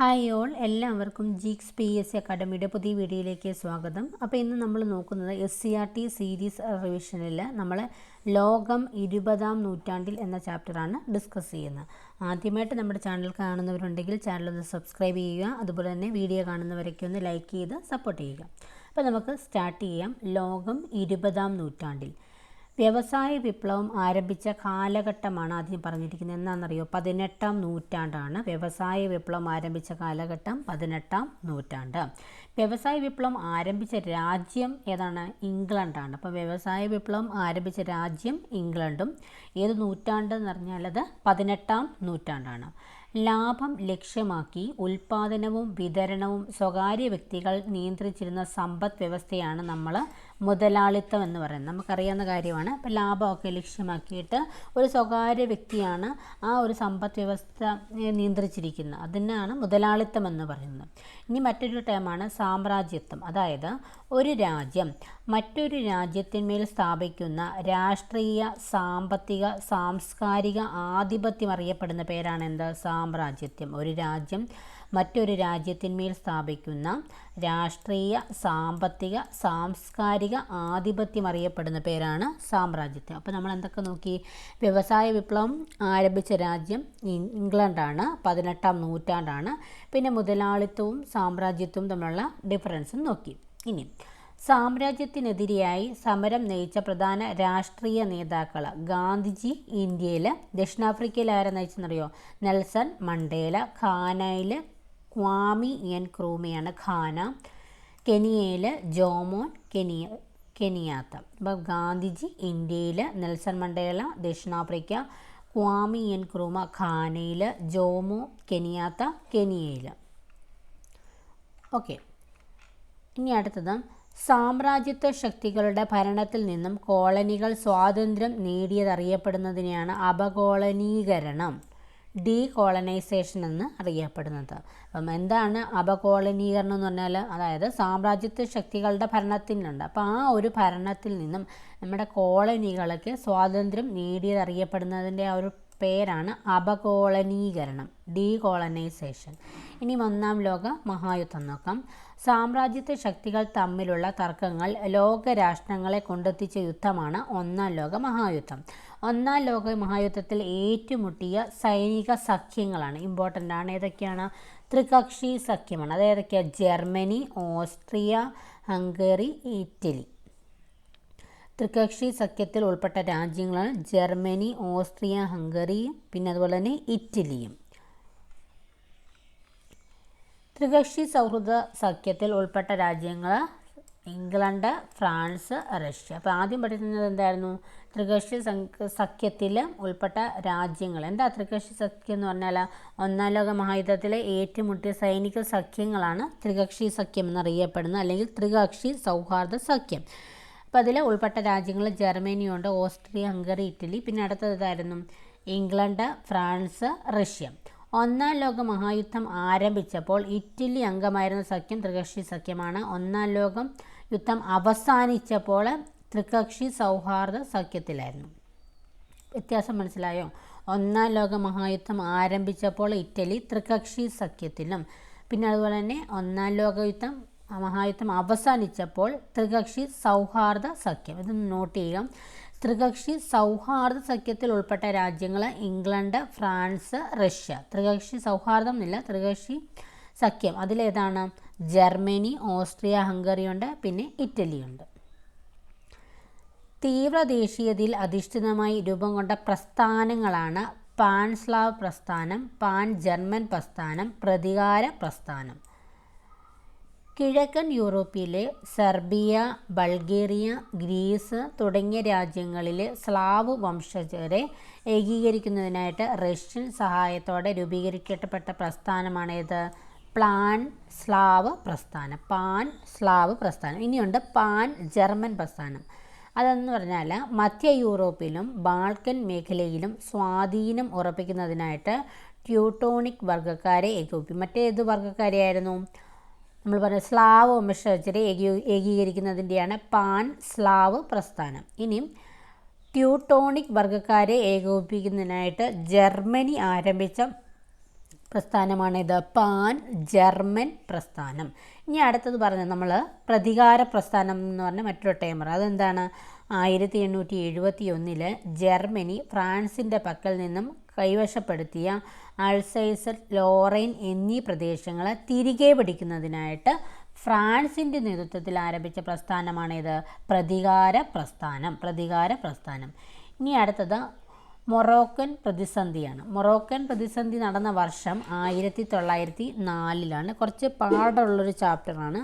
Hi all എല്ലാവർക്കും geeks P S C അക്കാഡമിയുടെ പുതിയ വീഡിയോയിലേക്ക് സ്വാഗതം. അപ്പോൾ ഇന്ന് നമ്മൾ നോക്കുന്നത് S C R T series റിവിഷനിൽ നമ്മൾ ലോകം ഇരുപതാം നൂറ്റാണ്ടിൽ എന്ന ചാപ്റ്ററാണ് ഡിസ്കസ് ചെയ്യുന്നത്. ആദ്യമായിട്ട് നമ്മുടെ ചാനൽ കാണുന്നവരുണ്ടെങ്കിൽ ചാനൽ ഒന്ന് സബ്സ്ക്രൈബ് ചെയ്യുക അതുപോലെ തന്നെ വീഡിയോ കാണുന്നവരൊക്കെ ഒന്ന് ലൈക്ക് ചെയ്ത് സപ്പോർട്ട് ചെയ്യുക. അപ്പോൾ നമുക്ക് സ്റ്റാർട്ട് ചെയ്യാം. ലോകം ഇരുപതാം നൂറ്റാണ്ടിൽ. വ്യവസായ വിപ്ലവം ആരംഭിച്ച കാലഘട്ടമാണ് ആദ്യം പറഞ്ഞിരിക്കുന്നത്. എന്നാണെന്നറിയോ പതിനെട്ടാം നൂറ്റാണ്ടാണ് വ്യവസായ വിപ്ലവം ആരംഭിച്ച കാലഘട്ടം പതിനെട്ടാം നൂറ്റാണ്ട്. വ്യവസായ വിപ്ലവം ആരംഭിച്ച രാജ്യം ഏതാണ്? ഇംഗ്ലണ്ടാണ്. അപ്പോൾ വ്യവസായ വിപ്ലവം ആരംഭിച്ച രാജ്യം ഇംഗ്ലണ്ടും. ഏത് നൂറ്റാണ്ട് എന്ന് പറഞ്ഞാൽ അത് പതിനെട്ടാം നൂറ്റാണ്ടാണ്. ലാഭം ലക്ഷ്യമാക്കി ഉൽപാദനവും വിതരണവും സ്വകാര്യ വ്യക്തികൾ നിയന്ത്രിച്ചിരുന്ന സമ്പദ് വ്യവസ്ഥയാണ് നമ്മൾ മുതലാളിത്തം എന്ന് പറയുന്നത്. നമുക്കറിയാവുന്ന കാര്യമാണ്. അപ്പോൾ ലാഭമൊക്കെ ലക്ഷ്യമാക്കിയിട്ട് ഒരു സ്വകാര്യ വ്യക്തിയാണ് ആ ഒരു സമ്പദ് വ്യവസ്ഥ നിയന്ത്രിച്ചിരിക്കുന്നത്. അതിനാണ് മുതലാളിത്തം എന്ന് പറയുന്നത്. ഇനി മറ്റൊരു ടേമാണ് സാമ്രാജ്യത്വം. അതായത് ഒരു രാജ്യം മറ്റൊരു രാജ്യത്തിന്മേൽ സ്ഥാപിക്കുന്ന രാഷ്ട്രീയ സാമ്പത്തിക സാംസ്കാരിക ആധിപത്യം അറിയപ്പെടുന്ന പേരാണ് എന്താ? സാമ്രാജ്യത്വം. ഒരു രാജ്യം മറ്റൊരു രാജ്യത്തിന്മേൽ സ്ഥാപിക്കുന്ന രാഷ്ട്രീയ സാമ്പത്തിക സാംസ്കാരിക ആധിപത്യം അറിയപ്പെടുന്ന പേരാണ് സാമ്രാജ്യത്വം അപ്പോൾ നമ്മൾ എന്തൊക്കെ നോക്കി? വ്യവസായ വിപ്ലവം ആരംഭിച്ച രാജ്യം ഇംഗ്ലണ്ടാണ്. പതിനെട്ടാം നൂറ്റാണ്ടാണ്. പിന്നെ മുതലാളിത്തവും സാമ്രാജ്യത്വവും തമ്മിലുള്ള ഡിഫറൻസും നോക്കി. ഇനി സാമ്രാജ്യത്തിനെതിരെയായി സമരം നയിച്ച പ്രധാന രാഷ്ട്രീയ നേതാക്കൾ ഗാന്ധിജി ഇന്ത്യയിൽ ദക്ഷിണാഫ്രിക്കയിൽ ആരെ നയിച്ചെന്നറിയോ? നെൽസൺ മണ്ടേല ഖാനയിൽ ക്വാമി എൻ ക്രൂമിയാണ് ഖാന. കെനിയയിൽ ജോമോൻ കെനിയ കെനിയാത്ത. അപ്പോൾ ഗാന്ധിജി ഇന്ത്യയിൽ നെൽസൺ മണ്ടേല ദക്ഷിണാഫ്രിക്ക ക്വാമി എൻ ക്രൂമ ഖാനയിൽ ജോമോ കെനിയാത്ത കെനിയയിൽ ഓക്കെ. ഇനി അടുത്തത്. സാമ്രാജ്യത്വ ശക്തികളുടെ ഭരണത്തിൽ നിന്നും കോളനികൾ സ്വാതന്ത്ര്യം നേടിയതറിയപ്പെടുന്നതിനെയാണ് അപകോളനീകരണം. ഡീ കോളനൈസേഷൻ എന്ന് അറിയപ്പെടുന്നത്. അപ്പം എന്താണ് അപകോളനീകരണം എന്ന് പറഞ്ഞാൽ? അതായത് സാമ്രാജ്യത്വ ശക്തികളുടെ ഭരണത്തിലുണ്ട് അപ്പോൾ ആ ഒരു ഭരണത്തിൽ നിന്നും നമ്മുടെ കോളനികൾക്ക് സ്വാതന്ത്ര്യം നേടിയതറിയപ്പെടുന്നതിന്റെ ആ ഒരു പേരാണ് അപകോളനീകരണം ഡീകോളനൈസേഷൻ. ഇനി ഒന്നാം ലോക മഹായുദ്ധം നോക്കാം. സാമ്രാജ്യത്വ ശക്തികൾ തമ്മിലുള്ള തർക്കങ്ങൾ ലോകരാഷ്ട്രങ്ങളെ കൊണ്ടെത്തിച്ച യുദ്ധമാണ് ഒന്നാം ലോക മഹായുദ്ധം. ഒന്നാം ലോക മഹായുദ്ധത്തിൽ ഏറ്റുമുട്ടിയ സൈനിക സഖ്യങ്ങളാണ്. ഇമ്പോർട്ടന്റ് ആണ്. ഏതൊക്കെയാണ്? ത്രികക്ഷി സഖ്യമാണ്. അത് ഏതൊക്കെയാണ് ജർമ്മനി ഓസ്ട്രിയ ഹംഗറി ഇറ്റലി. ത്രികക്ഷി സഖ്യത്തിൽ ഉൾപ്പെട്ട രാജ്യങ്ങളാണ് ജർമ്മനി ഓസ്ട്രിയ ഹംഗറി പിന്നെ അതുപോലെ തന്നെ ഇറ്റലിയും. ത്രികക്ഷി സൗഹൃദ സഖ്യത്തിൽ ഉൾപ്പെട്ട രാജ്യങ്ങൾ ഇംഗ്ലണ്ട് ഫ്രാൻസ് റഷ്യ. അപ്പോൾ ആദ്യം പഠിക്കുന്നത് എന്തായിരുന്നു? ത്രികക്ഷി സഖ്യത്തിൽ ഉൾപ്പെട്ട രാജ്യങ്ങൾ. എന്താ ത്രികക്ഷി സഖ്യം എന്ന് പറഞ്ഞാൽ ഒന്നാം ലോക മഹായുദ്ധത്തിലെ ഏറ്റുമുട്ടിയ സൈനിക സഖ്യങ്ങളാണ് ത്രികക്ഷി സഖ്യം എന്നറിയപ്പെടുന്നത് അല്ലെങ്കിൽ ത്രികക്ഷി സൗഹാർദ്ദ സഖ്യം. അപ്പോൾ അതിൽ ഉൾപ്പെട്ട രാജ്യങ്ങൾ ജർമ്മനിയുണ്ട് ഓസ്ട്രിയ ഹംഗറി ഇറ്റലി. പിന്നെ അടുത്തതായിരുന്നു ഇംഗ്ലണ്ട് ഫ്രാൻസ് റഷ്യ. ഒന്നാം ലോക മഹായുദ്ധം ആരംഭിച്ചപ്പോൾ ഇറ്റലി അംഗമായിരുന്ന സഖ്യം ത്രികക്ഷി സഖ്യമാണ്. ഒന്നാം ലോകം യുദ്ധം അവസാനിച്ചപ്പോൾ ത്രികക്ഷി സൗഹാർദ്ദ സഖ്യത്തിലായിരുന്നു. വ്യത്യാസം മനസ്സിലായോ? ഒന്നാം ലോക മഹായുദ്ധം ആരംഭിച്ചപ്പോൾ ഇറ്റലി ത്രികക്ഷി സഖ്യത്തിലും പിന്നെ അതുപോലെ തന്നെ ഒന്നാം ലോക യുദ്ധം മഹായുദ്ധം അവസാനിച്ചപ്പോൾ ത്രികക്ഷി സൗഹാർദ്ദ സഖ്യം. ഇത് നോട്ട് ചെയ്യാം ത്രികക്ഷി സൗഹാർദ്ദ സഖ്യത്തിൽ ഉൾപ്പെട്ട രാജ്യങ്ങൾ ഇംഗ്ലണ്ട് ഫ്രാൻസ് റഷ്യ. ത്രികക്ഷി സൗഹാർദ്ദം എന്നില്ല. ത്രികക്ഷി സഖ്യം. അതിലേതാണ് ജർമ്മനി ഓസ്ട്രിയ ഹംഗറി ഉണ്ട് പിന്നെ ഇറ്റലിയുണ്ട്. തീവ്ര ദേശീയതയിൽ അധിഷ്ഠിതമായി രൂപം കൊണ്ട പ്രസ്ഥാനങ്ങളാണ് പാൻ സ്ലാവ് പ്രസ്ഥാനം പാൻ ജർമ്മൻ പ്രസ്ഥാനം പ്രതികാര പ്രസ്ഥാനം. കിഴക്കൻ യൂറോപ്പിലെ സെർബിയ ബൾഗേറിയ ഗ്രീസ് തുടങ്ങിയ രാജ്യങ്ങളിലെ സ്ലാവ് വംശജരെ ഏകീകരിക്കുന്നതിനായിട്ട് റഷ്യൻ സഹായത്തോടെ രൂപീകരിക്കപ്പെട്ട പ്രസ്ഥാനമാണേത്. പ്ലാൻ സ്ലാവ് പ്രസ്ഥാനം. പാൻ സ്ലാവ് പ്രസ്ഥാനം. ഇനിയുണ്ട് പാൻ ജർമ്മൻ പ്രസ്ഥാനം. അതെന്ന് പറഞ്ഞാൽ മധ്യ യൂറോപ്പിലും ബാൾക്കൻ മേഖലയിലും സ്വാധീനം ഉറപ്പിക്കുന്നതിനായിട്ട് ട്യൂട്ടോണിക് വർഗക്കാരെ ഏകോപി മറ്റേത് വർഗക്കാരെയായിരുന്നു? നമ്മൾ പറഞ്ഞ സ്ലാവ് വംശജരെ ഏകീ ഏകീകരിക്കുന്നതിന്റെയാണ് പാൻ സ്ലാവ് പ്രസ്ഥാനം. ഇനിയും ട്യൂട്ടോണിക് വർഗക്കാരെ ഏകോപിപ്പിക്കുന്നതിനായിട്ട് ജർമ്മനി ആരംഭിച്ച പ്രസ്ഥാനമാണിത് പാൻ ജർമ്മൻ പ്രസ്ഥാനം. ഇനി അടുത്തത് പറഞ്ഞ നമ്മൾ പ്രതികാര പ്രസ്ഥാനം എന്ന് പറഞ്ഞ മറ്റൊരു ടൈമർ അതെന്താണ്? ആയിരത്തി എണ്ണൂറ്റി എഴുപത്തി ഒന്നിൽ ജർമ്മനി ഫ്രാൻസിന്റെ പക്കൽ നിന്നും കൈവശപ്പെടുത്തിയ അൾസൈസർ ലോറൈൻ എന്നീ പ്രദേശങ്ങളെ തിരികെ പിടിക്കുന്നതിനായിട്ട് ഫ്രാൻസിന്റെ നേതൃത്വത്തിൽ ആരംഭിച്ച പ്രസ്ഥാനമാണിത്. പ്രതികാര പ്രസ്ഥാനം. പ്രതികാര പ്രസ്ഥാനം. ഇനി അടുത്തത് മൊറോക്കൻ പ്രതിസന്ധിയാണ്. മൊറോക്കൻ പ്രതിസന്ധി നടന്ന വർഷം ആയിരത്തി തൊള്ളായിരത്തി നാലിലാണ് കുറച്ച് പാടുള്ളൊരു ചാപ്റ്ററാണ്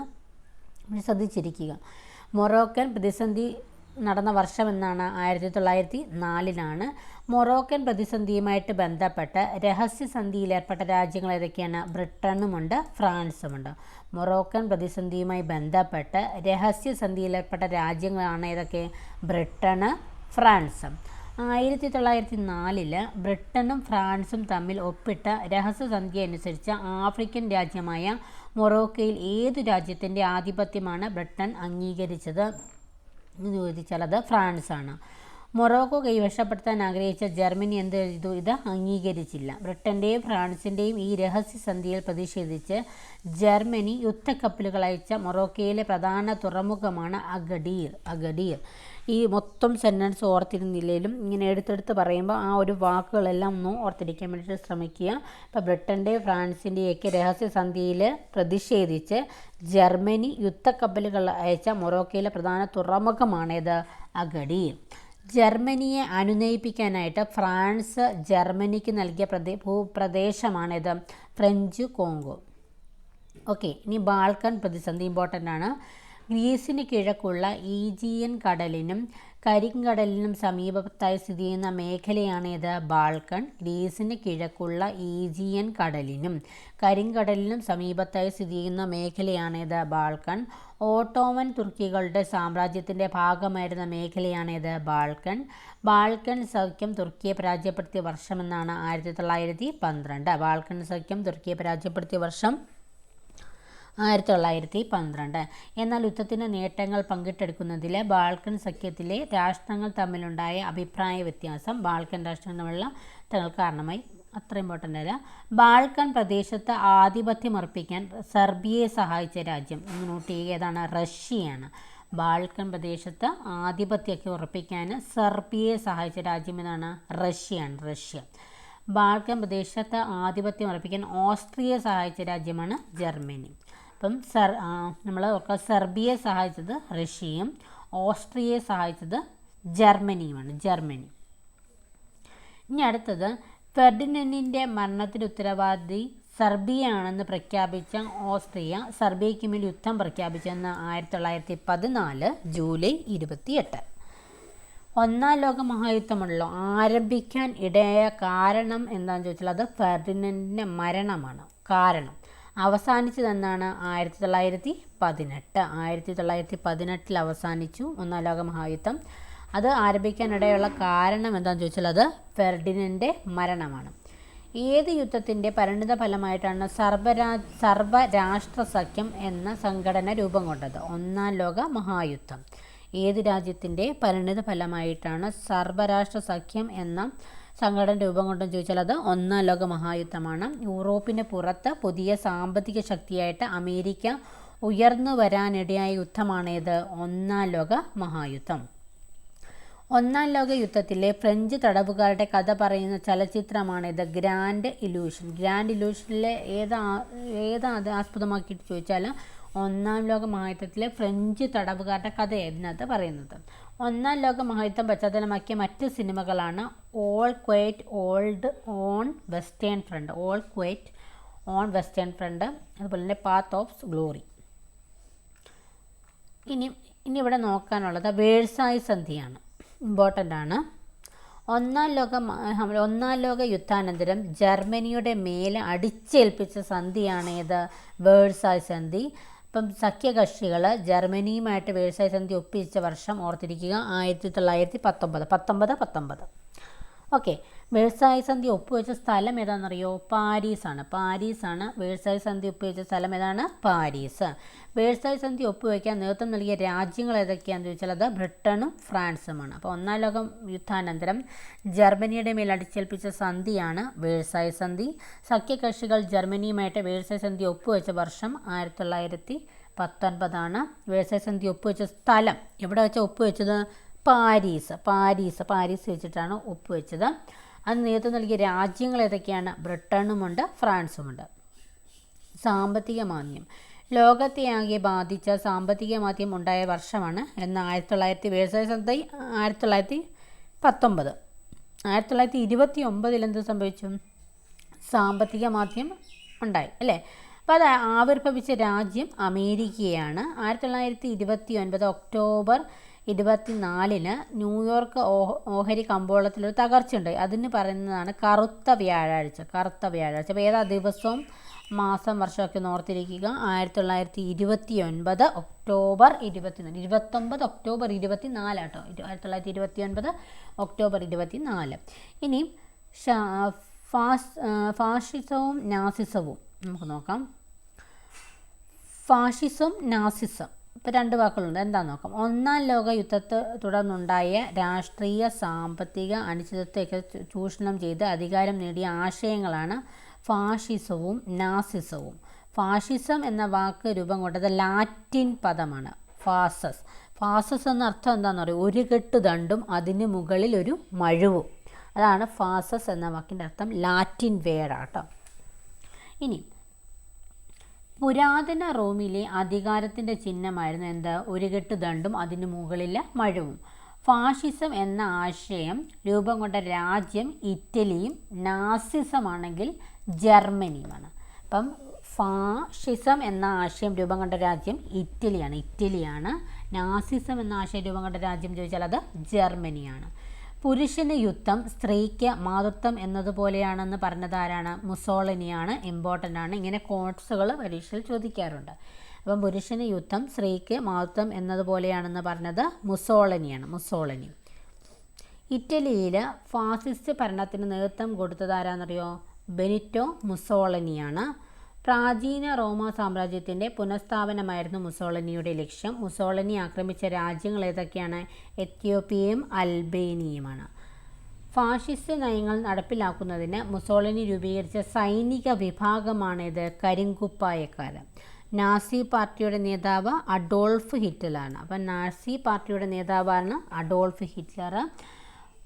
ശ്രദ്ധിച്ചിരിക്കുക. മൊറോക്കൻ പ്രതിസന്ധി നടന്ന വർഷം എന്നാണ് ആയിരത്തി തൊള്ളായിരത്തി നാലിലാണ് മൊറോക്കൻ പ്രതിസന്ധിയുമായിട്ട് ബന്ധപ്പെട്ട് രഹസ്യസന്ധിയിൽ ഏർപ്പെട്ട രാജ്യങ്ങൾ ഏതൊക്കെയാണ്? ബ്രിട്ടനുമുണ്ട് ഫ്രാൻസുമുണ്ട്. മൊറോക്കൻ പ്രതിസന്ധിയുമായി ബന്ധപ്പെട്ട് രഹസ്യസന്ധിയിൽ ഏർപ്പെട്ട രാജ്യങ്ങളാണ് ഏതൊക്കെ? ബ്രിട്ടന് ഫ്രാൻസും. ആയിരത്തി തൊള്ളായിരത്തി നാലിൽ ബ്രിട്ടനും ഫ്രാൻസും തമ്മിൽ ഒപ്പിട്ട രഹസ്യസന്ധി അനുസരിച്ച് ആഫ്രിക്കൻ രാജ്യമായ മൊറോക്കയിൽ ഏതു രാജ്യത്തിന്റെ ആധിപത്യമാണ് ബ്രിട്ടൻ അംഗീകരിച്ചത്? എന്ന് ചോദിച്ചാൽ അത് ഫ്രാൻസാണ്. മൊറോക്കോ കൈവശപ്പെടുത്താൻ ആഗ്രഹിച്ച ജർമ്മനി എന്ത് ചെയ്തു? ഇത് അംഗീകരിച്ചില്ല. ബ്രിട്ടന്റെയും ഫ്രാൻസിന്റെയും ഈ രഹസ്യസന്ധിയിൽ പ്രതിഷേധിച്ച് ജർമ്മനി യുദ്ധക്കപ്പലുകൾ അയച്ച മൊറോക്കയിലെ പ്രധാന തുറമുഖമാണ് അഗഡീർ അഗഡീർ. ഈ മൊത്തം സെന്റൻസ് ഓർത്തിരുന്നില്ലെങ്കിലും ഇങ്ങനെ എടുത്തെടുത്ത് പറയുമ്പോൾ ആ ഒരു വാക്കുകളെല്ലാം ഒന്ന് ഓർത്തിരിക്കാൻ വേണ്ടിയിട്ട് ശ്രമിക്കുക. ഇപ്പോൾ ബ്രിട്ടന്റെയും ഫ്രാൻസിന്റെയൊക്കെ രഹസ്യസന്ധിയിൽ പ്രതിഷേധിച്ച് ജർമ്മനി യുദ്ധക്കപ്പലുകൾ അയച്ച മൊറോക്കയിലെ പ്രധാന തുറമുഖമാണേത് അഗഡി. ജർമ്മനിയെ അനുനയിപ്പിക്കാനായിട്ട് ഫ്രാൻസ് ജർമ്മനിക്ക് നൽകിയ പ്രദേ ഭൂപ്രദേശമാണിത് ഫ്രഞ്ച് കോങ്കോ. ഓക്കെ ഇനി ബാൾക്കൺ പ്രതിസന്ധി ഇമ്പോർട്ടന്റ് ആണ്. ഗ്രീസിന് കിഴക്കുള്ള ഈജിയൻ കടലിനും കരിങ്കടലിനും സമീപത്തായി സ്ഥിതി ചെയ്യുന്ന മേഖലയാണ് ഇത് ബാൾക്കൺ. ഗ്രീസിന് കിഴക്കുള്ള ഈജിയൻ കടലിനും കരിങ്കടലിനും സമീപത്തായി സ്ഥിതി ചെയ്യുന്ന മേഖലയാണ് ഇത് ബാൾക്കൺ. ഓട്ടോമൻ തുർക്കികളുടെ സാമ്രാജ്യത്തിന്റെ ഭാഗമായിരുന്ന മേഖലയാണ് ഇത് ബാൾക്കൺ. ബാൾക്കൺ സഖ്യം തുർക്കിയെ പരാജയപ്പെടുത്തിയ വർഷമെന്നാണ് ആയിരത്തി തൊള്ളായിരത്തി പന്ത്രണ്ട്. ബാൾക്കൺ സഖ്യം തുർക്കിയെ പരാജയപ്പെടുത്തിയ വർഷം ആയിരത്തി തൊള്ളായിരത്തി പന്ത്രണ്ട് എന്നാൽ യുദ്ധത്തിന്റെ നേട്ടങ്ങൾ പങ്കിട്ടെടുക്കുന്നതിൽ ബാൾക്കൻ സഖ്യത്തിലെ രാഷ്ട്രങ്ങൾ തമ്മിലുണ്ടായ അഭിപ്രായ വ്യത്യാസം ബാൾക്കൻ രാഷ്ട്രങ്ങൾ തമ്മിലുള്ള തങ്ങൾ കാരണമായി. അത്ര ഇമ്പോർട്ടന്റ് അല്ല. ബാൾക്കൻ പ്രദേശത്ത് ആധിപത്യം അർപ്പിക്കാൻ സെർബിയയെ സഹായിച്ച രാജ്യം. നോട്ട് ചെയ്യുക ഏതാണ്? റഷ്യയാണ്. ബാൾക്കൻ പ്രദേശത്ത് ആധിപത്യമൊക്കെ ഉറപ്പിക്കാൻ സെർബിയയെ സഹായിച്ച രാജ്യം ഏതാണ്? റഷ്യയാണ് റഷ്യ. ബാൾക്കൻ പ്രദേശത്ത് ആധിപത്യം ഉറപ്പിക്കാൻ ഓസ്ട്രിയയെ സഹായിച്ച രാജ്യമാണ് ജർമ്മനി. അപ്പം സെർ നമ്മൾ ഓർക്കുക സെർബിയയെ സഹായിച്ചത് റഷ്യയും ഓസ്ട്രിയയെ സഹായിച്ചത് ജർമ്മനിയുമാണ് ജർമ്മനി. ഇനി അടുത്തത് ഫെർഡിനൻഡിന്റെ മരണത്തിന് ഉത്തരവാദി സെർബിയയാണെന്ന് പ്രഖ്യാപിച്ച ഓസ്ട്രിയ സെർബിയയ്ക്ക് മേൽ യുദ്ധം പ്രഖ്യാപിച്ചെന്ന് ആയിരത്തി തൊള്ളായിരത്തി പതിനാല് ജൂലൈ ഇരുപത്തിയെട്ട്. ഒന്നാം ലോക മഹായുദ്ധമുള്ളൂ ആരംഭിക്കാൻ ഇടയായ കാരണം എന്താണെന്ന് ചോദിച്ചാൽ അത് ഫെർഡിനൻഡിന്റെ മരണമാണ് കാരണം. അവസാനിച്ചതെന്നാണ് ആയിരത്തി തൊള്ളായിരത്തി പതിനെട്ട് ആയിരത്തി തൊള്ളായിരത്തി പതിനെട്ടിൽ അവസാനിച്ചു ഒന്നാം ലോക മഹായുദ്ധം അത് ആരംഭിക്കാനിടയുള്ള കാരണം എന്താണെന്ന് ചോദിച്ചാൽ അത് ഫെർഡിനന്റെ മരണമാണ്. ഏത് യുദ്ധത്തിന്റെ പരിണിത ഫലമായിട്ടാണ് സർവരാ സർവരാഷ്ട്ര സഖ്യം എന്ന സംഘടന രൂപം കൊണ്ടത്? ഒന്നാം ലോക മഹായുദ്ധം ഏത് രാജ്യത്തിന്റെ പരിണിത ഫലമായിട്ടാണ് സർവരാഷ്ട്ര സഖ്യം എന്ന സംഘടന രൂപം കൊണ്ടെന്ന് ചോദിച്ചാൽ അത് ഒന്നാം ലോക മഹായുദ്ധമാണ്. യൂറോപ്പിന് പുറത്ത് പുതിയ സാമ്പത്തിക ശക്തിയായിട്ട് അമേരിക്ക ഉയർന്നു വരാനിടയായ യുദ്ധമാണേത് ഒന്നാം ലോക മഹായുദ്ധം. ഒന്നാം ലോക യുദ്ധത്തിലെ ഫ്രഞ്ച് തടവുകാരുടെ കഥ പറയുന്ന ചലച്ചിത്രമാണ് ഇത്. Grand illusion. ഗ്രാൻഡ് ഇലൂഷനിലെ ഏതാ ഏതാ അത് ആസ്പദമാക്കിയിട്ട് ചോദിച്ചാൽ ഒന്നാം ലോക മഹായുദ്ധത്തിലെ ഫ്രഞ്ച് തടവുകാരുടെ കഥയായിരുന്നു അത് പറയുന്നത്. ഒന്നാം ലോക മഹായുദ്ധം പശ്ചാത്തലമാക്കിയ മറ്റ് സിനിമകളാണ് All Quiet old on Western Front All Quiet on Western Front അതുപോലെ തന്നെ പാത്ത് ഓഫ് ഗ്ലോറി ഇനി ഇനി ഇവിടെ നോക്കാനുള്ളത് വേഴ്സായ സന്ധിയാണ്. ഇമ്പോർട്ടന്റ് ആണ്. ഒന്നാം ലോക ഒന്നാം ലോക യുദ്ധാനന്തരം ജർമ്മനിയുടെ മേലെ അടിച്ചേൽപ്പിച്ച സന്ധിയാണ് ഏത്? വേഴ്സായ സന്ധി. ഇപ്പം സഖ്യകക്ഷികൾ ജർമ്മനിയുമായിട്ട് വ്യവസായ സന്ധി ഒപ്പിച്ച വർഷം ഓർത്തിരിക്കുക ആയിരത്തി തൊള്ളായിരത്തി പത്തൊമ്പത്. പത്തൊമ്പത് പത്തൊമ്പത്. ഓക്കെ. വേഴ്സായ സന്ധി ഒപ്പുവെച്ച സ്ഥലം ഏതാണെന്നറിയോ? പാരീസാണ്. പാരീസാണ് വേഴ്സായ സന്ധി ഒപ്പുവെച്ച സ്ഥലം ഏതാണ്? പാരീസ്. വേഴ്സായ സന്ധി ഒപ്പുവെക്കാൻ നേതൃത്വം നൽകിയ രാജ്യങ്ങൾ ഏതൊക്കെയാണെന്ന് ചോദിച്ചാൽ അത് ബ്രിട്ടനും ഫ്രാൻസുമാണ്. അപ്പോൾ ഒന്നാം ലോകം യുദ്ധാനന്തരം ജർമ്മനിയുടെ മേൽ അടിച്ചേൽപ്പിച്ച സന്ധിയാണ് വേഴ്സായ സന്ധി. സഖ്യകക്ഷികൾ ജർമ്മനിയുമായിട്ട് വേഴ്സായ സന്ധി ഒപ്പുവെച്ച വർഷം ആയിരത്തി തൊള്ളായിരത്തി പത്തൊൻപതാണ്. വേഴ്സായ സന്ധി ഒപ്പുവെച്ച സ്ഥലം. എവിടെ വെച്ചാൽ ഒപ്പുവെച്ചത്? പാരീസ് പാരീസ് പാരീസ് വെച്ചിട്ടാണ് ഒപ്പ് വെച്ചത്. അത് നേതൃത്വം നൽകിയ രാജ്യങ്ങൾ ഏതൊക്കെയാണ്? ബ്രിട്ടനുമുണ്ട് ഫ്രാൻസുമുണ്ട്. സാമ്പത്തിക മാന്ദ്യം. ലോകത്തെ ആകെ ബാധിച്ച സാമ്പത്തിക മാന്ദ്യം ഉണ്ടായ വർഷമാണ് എന്ന് ആയിരത്തി തൊള്ളായിരത്തി വ്യവസായ സന്ധി ആയിരത്തി തൊള്ളായിരത്തി പത്തൊമ്പത് ആയിരത്തി തൊള്ളായിരത്തി ഇരുപത്തി ഒമ്പതിൽ എന്ത് സംഭവിച്ചു? സാമ്പത്തിക മാന്ദ്യം ഉണ്ടായി അല്ലേ? അപ്പോൾ അത് ആവിർഭവിച്ച രാജ്യം അമേരിക്കയാണ്. ആയിരത്തി തൊള്ളായിരത്തി ഇരുപത്തി ഒൻപത് ഒക്ടോബർ ഇരുപത്തിനാലിന് ന്യൂയോർക്ക് ഓഹ് ഓഹരി കമ്പോളത്തിലൊരു തകർച്ചയുണ്ടായി അതിന് പറയുന്നതാണ് കറുത്ത വ്യാഴാഴ്ച കറുത്ത വ്യാഴാഴ്ച. അപ്പോൾ ഏതാ ദിവസവും മാസം വർഷമൊക്കെ ഓർത്തിരിക്കുക. ആയിരത്തി തൊള്ളായിരത്തി ഇരുപത്തി ഒൻപത് ഒക്ടോബർ ഇരുപത്തിനാല് ഇരുപത്തൊമ്പത് ഒക്ടോബർ ഇരുപത്തി നാലാട്ടോ ആയിരത്തി തൊള്ളായിരത്തി ഇരുപത്തി ഒൻപത് ഒക്ടോബർ ഇരുപത്തി നാല് ഇനി ഫാസ് ഫാഷിസവും നാസിസവും നമുക്ക് നോക്കാം. Fascism nazism. ഇപ്പോൾ രണ്ട് വാക്കുകളുണ്ട്. എന്താണെന്ന് നോക്കാം. ഒന്നാം ലോക യുദ്ധത്തെ തുടർന്നുണ്ടായ രാഷ്ട്രീയ സാമ്പത്തിക അനിശ്ചിതത്വമൊക്കെ ചൂഷണം ചെയ്ത് അധികാരം നേടിയ ആശയങ്ങളാണ് ഫാഷിസവും നാസിസവും. ഫാഷിസം എന്ന വാക്ക് രൂപം കൊണ്ടത് ലാറ്റിൻ പദമാണ്. ഫാസസ്. ഫാസസ് എന്ന അർത്ഥം എന്താണെന്ന് പറയുക ഒരു കെട്ട് ദണ്ടും അതിന് മുകളിൽ ഒരു മഴുവും. അതാണ് ഫാസസ് എന്ന വാക്കിന്റെ അർത്ഥം ലാറ്റിൻ വേർഡാട്ടോ ഇനി പുരാതന റോമിലെ അധികാരത്തിന്റെ ചിഹ്നമായിരുന്നു എന്ത്? ഒരു കെട്ട് ദണ്ടും അതിന് മുകളിലെ മഴവും. ഫാഷിസം എന്ന ആശയം രൂപം കൊണ്ട രാജ്യം ഇറ്റലിയും നാസിസമാണെങ്കിൽ ജർമ്മനിയുമാണ്. അപ്പം ഫാഷിസം എന്ന ആശയം രൂപം കൊണ്ട രാജ്യം ഇറ്റലിയാണ്. ഇറ്റലിയാണ്. നാസിസം എന്ന ആശയം രൂപം കൊണ്ട രാജ്യം ചോദിച്ചാൽ അത് ജർമ്മനിയാണ്. പുരുഷന് യുദ്ധം സ്ത്രീക്ക് മാതൃത്വം എന്നതുപോലെയാണെന്ന് പറഞ്ഞത് ആരാണ്? മുസോളിനിയാണ് ഇമ്പോർട്ടന്റ് ആണ്. ഇങ്ങനെ കോട്സുകൾ പരീക്ഷയിൽ ചോദിക്കാറുണ്ട്. അപ്പം പുരുഷന് യുദ്ധം സ്ത്രീക്ക് മാതൃത്വം എന്നതുപോലെയാണെന്ന് പറഞ്ഞത് മുസോളനിയാണ് മുസോളനി. ഇറ്റലിയിൽ ഫാസിസ്റ്റ് ഭരണത്തിന് നേതൃത്വം കൊടുത്തതാരാണെന്നറിയോ ബെനിറ്റോ മുസോളിനിയാണ്. പ്രാചീന റോമ സാമ്രാജ്യത്തിന്റെ പുനഃസ്ഥാപനമായിരുന്നു മുസോളനിയുടെ ലക്ഷ്യം. മുസോളനി ആക്രമിച്ച രാജ്യങ്ങൾ ഏതൊക്കെയാണ്? എത്യോപ്യയും അൽബേനിയുമാണ്. ഫാഷിസ്റ്റ് നയങ്ങൾ നടപ്പിലാക്കുന്നതിന് മുസോളിനി രൂപീകരിച്ച സൈനിക വിഭാഗമാണിത് കരിങ്കുപ്പായക്കാരൻ. നാസി പാർട്ടിയുടെ നേതാവ് അഡോൾഫ് ഹിറ്റ്ലറാണ്. അപ്പം നാസി പാർട്ടിയുടെ നേതാവാണ് അഡോൾഫ് ഹിറ്റ്ലർ.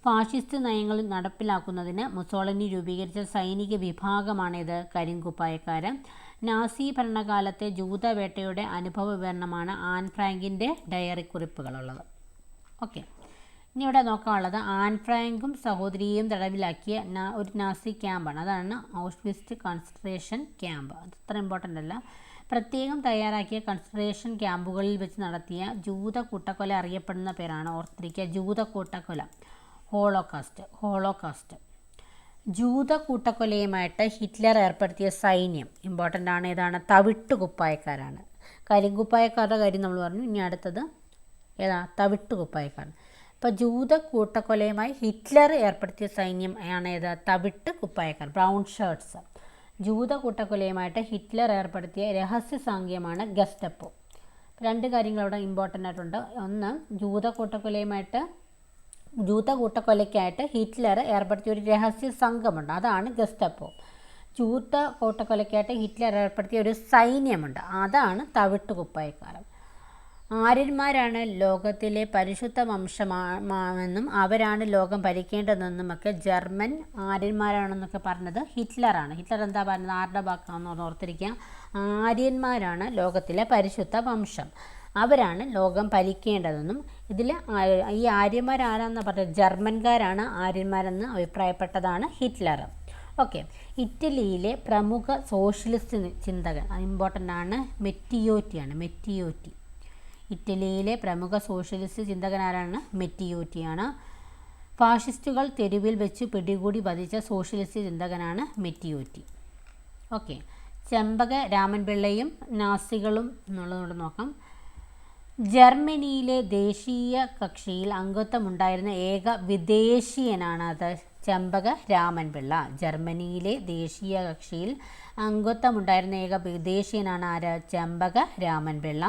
ഫാഷിസ്റ്റ് നയങ്ങൾ നടപ്പിലാക്കുന്നതിന് മുസോളിനി രൂപീകരിച്ച സൈനിക വിഭാഗമാണിത് കരിങ്കുപ്പായക്കാരൻ. നാസി ഭരണകാലത്തെ ജൂതവേട്ടയുടെ അനുഭവ വിവരണമാണ് ആൻ ഫ്രാങ്കിന്റെ ഡയറി കുറിപ്പുകളുള്ളത് ഓക്കെ. ഇനി ഇവിടെ നോക്കാനുള്ളത് ആൻ ഫ്രാങ്കും സഹോദരിയെയും തടവിലാക്കിയ ഒരു നാസി ക്യാമ്പാണ്. അതാണ് ഔഷ്വിസ്റ്റ് കോൺസെൻട്രേഷൻ ക്യാമ്പ്. അത് അത്ര ഇമ്പോർട്ടന്റ് അല്ല. പ്രത്യേകം തയ്യാറാക്കിയ കൺസെൻട്രേഷൻ ക്യാമ്പുകളിൽ വെച്ച് നടത്തിയ ജൂത കൂട്ടക്കൊല അറിയപ്പെടുന്ന പേരാണ് ഓർത്തിരിക്കുക. ജൂത കൂട്ടക്കൊല. Holocaust holocaust. ജൂത കൂട്ടക്കൊലയുമായിട്ട് ഹിറ്റ്ലർ ഏർപ്പെടുത്തിയ സൈന്യം ഇമ്പോർട്ടന്റ് ആണ്. ഏതാണ്? തവിട്ട് കുപ്പായക്കാരാണ് കരിങ്കുപ്പായക്കാരുടെ കാര്യം നമ്മൾ പറഞ്ഞു. ഇനി അടുത്തത് ഏതാ? തവിട്ട് കുപ്പായക്കാരാണ് അപ്പോൾ ജൂത കൂട്ടക്കൊലയുമായി ഹിറ്റ്ലർ ഏർപ്പെടുത്തിയ സൈന്യം ആണ് ഏതാ? തവിട്ട് കുപ്പായക്കാർ ബ്രൗൺ ഷർട്ട്സ് ജൂത കൂട്ടക്കൊലയുമായിട്ട് ഹിറ്റ്ലർ ഏർപ്പെടുത്തിയ രഹസ്യ സാങ്കേയമാണ് ഗസ്റ്റപ്പോ രണ്ട് കാര്യങ്ങൾ അവിടെ ഇമ്പോർട്ടന്റ് ആയിട്ടുണ്ട്. ഒന്ന് ജൂത കൂട്ടക്കൊലയുമായിട്ട് ജൂത കൂട്ടക്കൊലയ്ക്കായിട്ട് ഹിറ്റ്ലർ ഏർപ്പെടുത്തിയ ഒരു രഹസ്യ സംഘമുണ്ട്. അതാണ് ഗസ്റ്റപ്പോ ജൂത കൂട്ടക്കൊലയ്ക്കായിട്ട് ഹിറ്റ്ലർ ഏർപ്പെടുത്തിയ ഒരു സൈന്യമുണ്ട്. അതാണ് തവിട്ട് കുപ്പായക്കാരൻ ആര്യന്മാരാണ് ലോകത്തിലെ പരിശുദ്ധ വംശമാണെന്നും അവരാണ് ലോകം ഭരിക്കേണ്ടതെന്നുമൊക്കെ ജർമ്മൻ ആര്യന്മാരാണെന്നൊക്കെ പറഞ്ഞത് ഹിറ്റ്ലറാണ്. ഹിറ്റ്ലർ എന്താ പറഞ്ഞത്? ആരുടെ വാക്കാണെന്ന് ഓർത്തിരിക്കുക. ആര്യന്മാരാണ് ലോകത്തിലെ പരിശുദ്ധ വംശം. അവരാണ് ലോകം ഭരിക്കേണ്ടതെന്നും ഇതിൽ ഈ ആര്യന്മാരാണെന്ന് പറഞ്ഞത്. ജർമ്മൻകാരാണ് ആര്യന്മാരെന്ന് അഭിപ്രായപ്പെട്ടതാണ് ഹിറ്റ്ലർ. ഓക്കെ. ഇറ്റലിയിലെ പ്രമുഖ സോഷ്യലിസ്റ്റ് ചിന്തകൻ ഇമ്പോർട്ടന്റ് ആണ്. മെറ്റിയോറ്റിയാണ് മെറ്റിയോറ്റി. ഇറ്റലിയിലെ പ്രമുഖ സോഷ്യലിസ്റ്റ് ചിന്തകനാരാണ് മെറ്റിയോറ്റിയാണ്. ഫാഷിസ്റ്റുകൾ തെരുവിൽ വെച്ച് പിടികൂടി വധിച്ച സോഷ്യലിസ്റ്റ് ചിന്തകനാണ് മെറ്റിയോറ്റി. ഓക്കെ. ചെമ്പക രാമൻപിള്ളയും നാസികളും എന്നുള്ളതുകൊണ്ട് നോക്കാം. ജർമ്മനിയിലെ ദേശീയ കക്ഷിയിൽ അംഗത്വമുണ്ടായിരുന്ന ഏക വിദേശീയനാണ് അത്. ചെമ്പക രാമൻപിള്ള. ജർമ്മനിയിലെ ദേശീയ കക്ഷിയിൽ അംഗത്വമുണ്ടായിരുന്ന ഏക വിദേശീയനാണ് ആര്? ചെമ്പക രാമൻപിള്ള.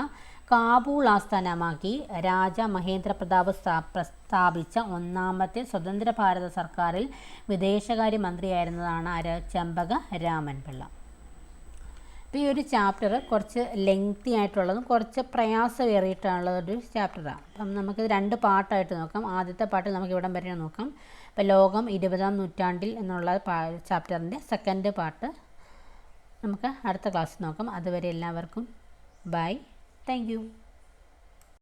കാബൂൾ ആസ്ഥാനമാക്കി രാജ മഹേന്ദ്ര പ്രതാപ് പ്രസ്ഥാപിച്ച ഒന്നാമത്തെ സ്വതന്ത്ര ഭാരത സർക്കാരിൽ വിദേശകാര്യ മന്ത്രിയായിരുന്നതാണ് ആര്? ചെമ്പക രാമൻപിള്ള. അപ്പോൾ ഈ ഒരു ചാപ്റ്റർ കുറച്ച് ലെങ്തി ആയിട്ടുള്ളതും കുറച്ച് പ്രയാസമേറിയിട്ടുള്ള ഒരു ചാപ്റ്ററാണ് അപ്പം നമുക്കിത് രണ്ട് പാട്ടായിട്ട് നോക്കാം. ആദ്യത്തെ പാട്ടിൽ നമുക്ക് ഇവിടം വരെ നോക്കാം. അപ്പോൾ ലോകം ഇരുപതാം നൂറ്റാണ്ടിൽ എന്നുള്ള ചാപ്റ്ററിന്റെ സെക്കൻഡ് പാട്ട് നമുക്ക് അടുത്ത ക്ലാസ്സിൽ നോക്കാം. അതുവരെ എല്ലാവർക്കും ബൈ താങ്ക്